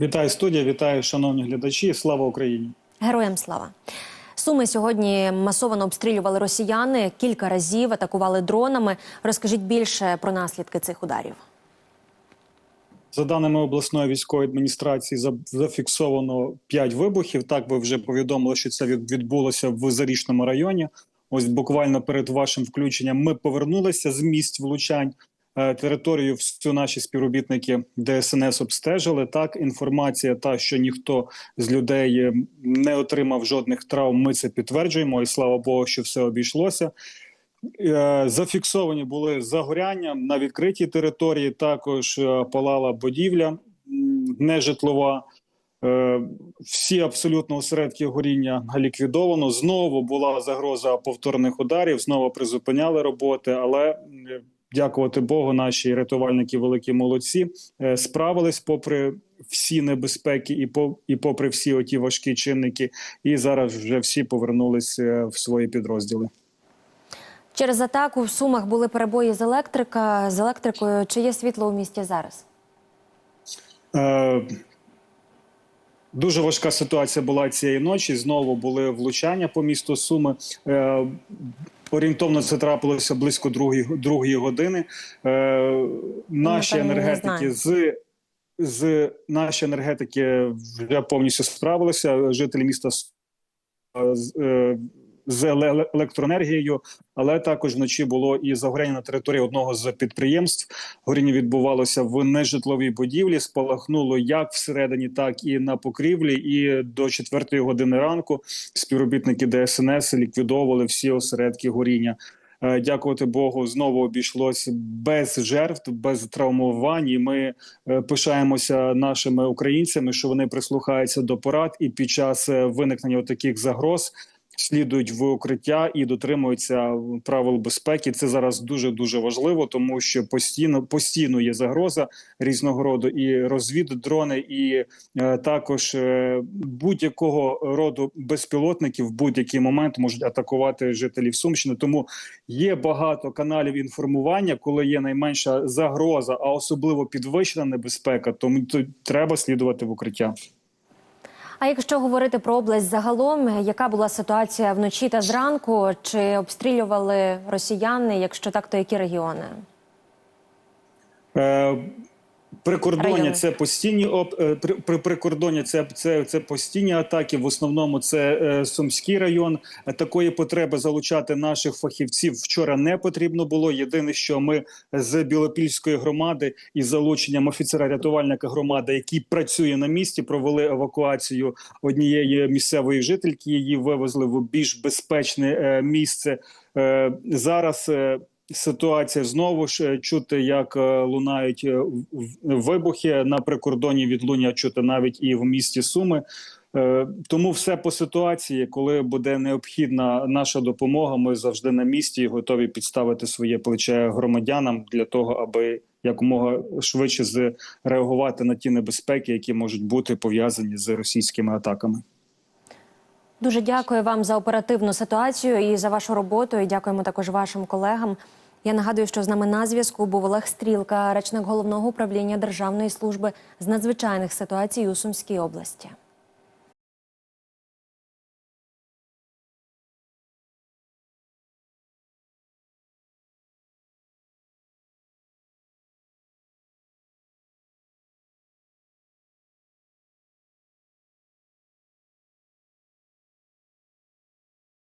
Вітаю студія, вітаю, шановні глядачі. Слава Україні! Героям слава. Суми сьогодні масово обстрілювали росіяни, кілька разів атакували дронами. Розкажіть більше про наслідки цих ударів. За даними обласної військової адміністрації, за- зафіксовано 5 вибухів. Так ви вже повідомили, що це відбулося в Зарічному районі. Ось буквально перед вашим включенням ми повернулися з місць влучань. Е, Територію всю наші співробітники ДСНС обстежили. Так, інформація та, що ніхто з людей е, не отримав жодних травм. Ми це підтверджуємо, і слава Богу, що все обійшлося. Е, Зафіксовані були загоряння на відкритій території. Також палала будівля нежитлова. Всі абсолютно осередки горіння ліквідовано. Знову була загроза повторних ударів. Знову призупиняли роботи, але дякувати Богу, наші рятувальники великі молодці е, справились попри всі небезпеки і по і попри всі оті важкі чинники. І зараз вже всі повернулися в свої підрозділи. Через атаку в Сумах були перебої з електрика з електрикою. Чи є світло у місті зараз? Е, Дуже важка ситуація була цієї ночі. Знову були влучання по місту Суми. Е, орієнтовно це трапилося близько другої, другої години. Е, наші напевно, енергетики з, з наші енергетики вже повністю справилися. Жителі міста Су- е, з, з еле- електроенергією, але також вночі було і загоряння на території одного з підприємств. Горіння відбувалося в нежитловій будівлі. Спалахнуло як всередині, так і на покрівлі. І до четвертої години ранку співробітники ДСНС ліквідовували всі осередки горіння. Е, Дякувати Богу, знову обійшлося без жертв, без травмувань. І ми е, пишаємося нашими українцями, що вони прислухаються до порад і під час е, виникнення таких загроз слідують в укриття і дотримуються правил безпеки. Це зараз дуже дуже важливо, тому що постійно постійно є загроза різного роду і розвіддрони, і е, також е, будь-якого роду безпілотники в будь-який момент можуть атакувати жителів Сумщини. Тому є багато каналів інформування, коли є найменша загроза, а особливо підвищена небезпека, тому то треба слідувати в укриття. А якщо говорити про область загалом, яка була ситуація вночі та зранку? Чи обстрілювали росіяни? Якщо так, то які регіони? Е, Прикордоння це постійні об е, при, при прикордоння це, це, це постійні атаки. В основному це е, Сумський район. Такої потреби залучати наших фахівців вчора не потрібно було. Єдине, що ми з Білопільської громади із залученням офіцера-рятувальника громади, який працює на місці, провели евакуацію однієї місцевої жительки. Її вивезли в більш безпечне е, місце. Е, зараз. е, Ситуація знову ж е, чути, як е, лунають е, вибухи на прикордоні відлуння чути навіть і в місті Суми. Тому все по ситуації, коли буде необхідна наша допомога, ми завжди на місці і готові підставити своє плече громадянам для того, аби якомога швидше зреагувати на ті небезпеки, які можуть бути пов'язані з російськими атаками. Дуже дякую вам за оперативну ситуацію і за вашу роботу. І дякуємо також вашим колегам. Я нагадую, що з нами на зв'язку був Олег Стрілка, речник головного управління Державної служби з надзвичайних ситуацій у Сумській області.